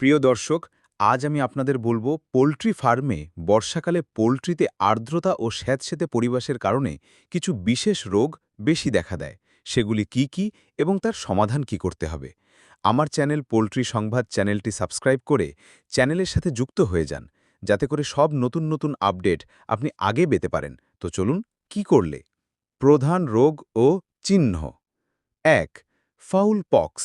প্রিয় দর্শক, আজ আমি আপনাদের বলব পোলট্রি ফার্মে বর্ষাকালে পোলট্রিতে আর্দ্রতা ও স্যাঁতসেঁতে পরিবেশের কারণে কিছু বিশেষ রোগ বেশি দেখা দেয়। সেগুলি কি কি এবং তার সমাধান কি করতে হবে? আমার চ্যানেল পোলট্রি সংবাদ চ্যানেলটি সাবস্ক্রাইব করে চ্যানেলের সাথে যুক্ত হয়ে যান, যাতে করে সব নতুন নতুন আপডেট আপনি আগে পেতে পারেন। তো চলুন, কি করলে? প্রধান রোগ ও চিহ্ন। এক, ফাউল পক্স।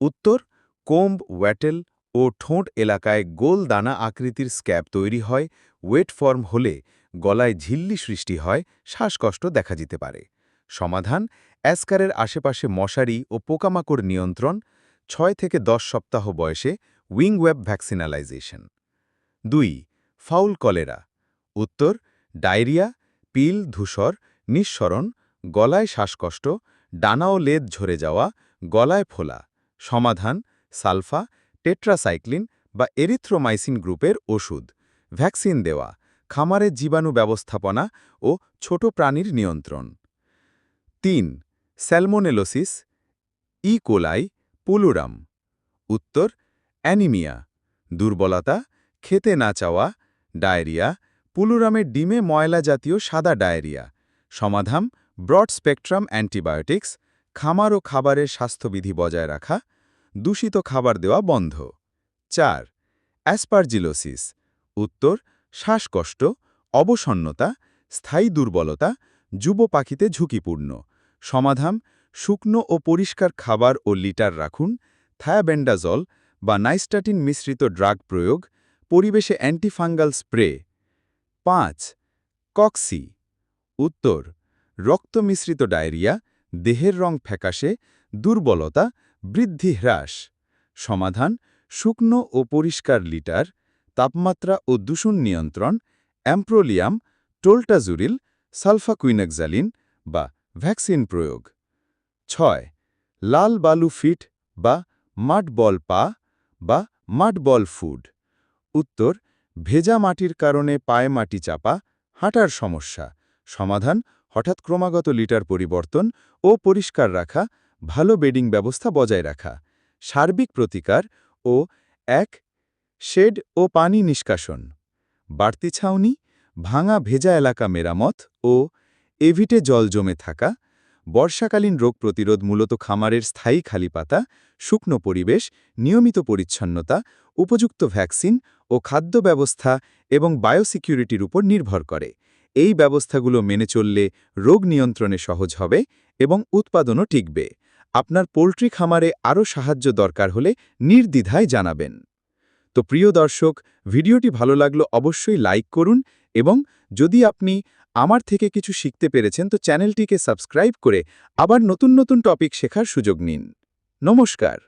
উত্তর, কোম্ব ওয়াটেল ও ঠোঁট এলাকায় গোল দানা আকৃতির স্ক্যাব তৈরি হয়, ওয়েট ফর্ম হলে গলায় ঝিল্লি সৃষ্টি হয়, শ্বাসকষ্ট দেখা যেতে পারে। সমাধান, অ্যাসকারের আশেপাশে মশারি ও পোকামাকড় নিয়ন্ত্রণ, ছয় থেকে দশ সপ্তাহ বয়সে উইংওয়েব ভ্যাকসিনালাইজেশন। দুই, ফাউল কলেরা। উত্তর, ডায়রিয়া, পিল, ধূসর, নিঃসরণ, গলায় শ্বাসকষ্ট, ডানা ও লেদ ঝরে যাওয়া, গলায় ফোলা। সমাধান, সালফা টেট্রাসাইক্লিন বা এরিথ্রোমাইসিন গ্রুপের ওষুধ, ভ্যাকসিন দেওয়া খামারের জীবাণু ব্যবস্থাপনা ও ছোট প্রাণীর নিয়ন্ত্রণ। তিন, স্যালমোনেলোসিস ই কোলাই পুলুরাম। উত্তর, অ্যানিমিয়া। দুর্বলতা, খেতে না চাওয়া, ডায়রিয়া। পুলুরামের ডিমে ময়লা জাতীয় সাদা ডায়রিয়া। সমাধান, ব্রড স্পেকট্রাম অ্যান্টিবায়োটিক্স, খামার ও খাবারের স্বাস্থ্যবিধি বজায় রাখা। দূষিত খাবার দেওয়া বন্ধ। চার, অ্যাসপারজিলোসিস। উত্তর, শ্বাসকষ্ট, অবসন্নতা, স্থায়ী দুর্বলতা, যুব পাখিতে ঝুঁকিপূর্ণ। সমাধান, শুকনো ও পরিষ্কার খাবার ও লিটার রাখুন, থায়াবেন্ডাজল বা নাইস্টাটিন মিশ্রিত ড্রাগ প্রয়োগ, পরিবেশে অ্যান্টিফাঙ্গাল স্প্রে। পাঁচ, কক্সি। উত্তর, রক্ত মিশ্রিত ডায়রিয়া, দেহের রং ফ্যাকাশে দুর্বলতা, বৃদ্ধি হ্রাস। সমাধান, শুকনো ও পরিষ্কার লিটার, তাপমাত্রা ও দূষণ নিয়ন্ত্রণ, অ্যাম্প্রোলিয়াম, টোলটাজুরিল সালফাকুইনাক্সালিন বা ভ্যাকসিন প্রয়োগ। ছয়, লাল বালু ফিট বা মাড বল পা বা মাড বল ফুড। উত্তর, ভেজা মাটির কারণে পায়ে মাটি চাপা, হাঁটার সমস্যা। সমাধান, হঠাৎ ক্রমাগত লিটার পরিবর্তন ও পরিষ্কার রাখা ভালো বেডিং ব্যবস্থা বজায় রাখা, সার্বিক প্রতিকার ও এক, শেড ও পানি নিষ্কাশন, বাড়তি ছাউনি, ভাঙা ভেজা এলাকা মেরামত ও এভিটে জল জমে থাকা, বর্ষাকালীন রোগ প্রতিরোধ মূলত খামারের স্থায়ী খালি পাতা শুকনো পরিবেশ, নিয়মিত পরিচ্ছন্নতা, উপযুক্ত ভ্যাকসিন ও খাদ্য ব্যবস্থা এবং বায়োসিকিউরিটির উপর নির্ভর করে। এই ব্যবস্থাগুলো মেনে চললে রোগ নিয়ন্ত্রণে সহজ হবে এবং উৎপাদনও টিকবে। আপনার পোলট্রি খামারে আরও সাহায্য দরকার হলে নির্দ্বিধায় জানাবেন। তো প্রিয় দর্শক, ভিডিওটি ভালো লাগল অবশ্যই লাইক করুন এবং যদি আপনি আমার থেকে কিছু শিখতে পেরেছেন, তো চ্যানেলটিকে সাবস্ক্রাইব করে আবার নতুন নতুন টপিক শেখার সুযোগ নিন। নমস্কার।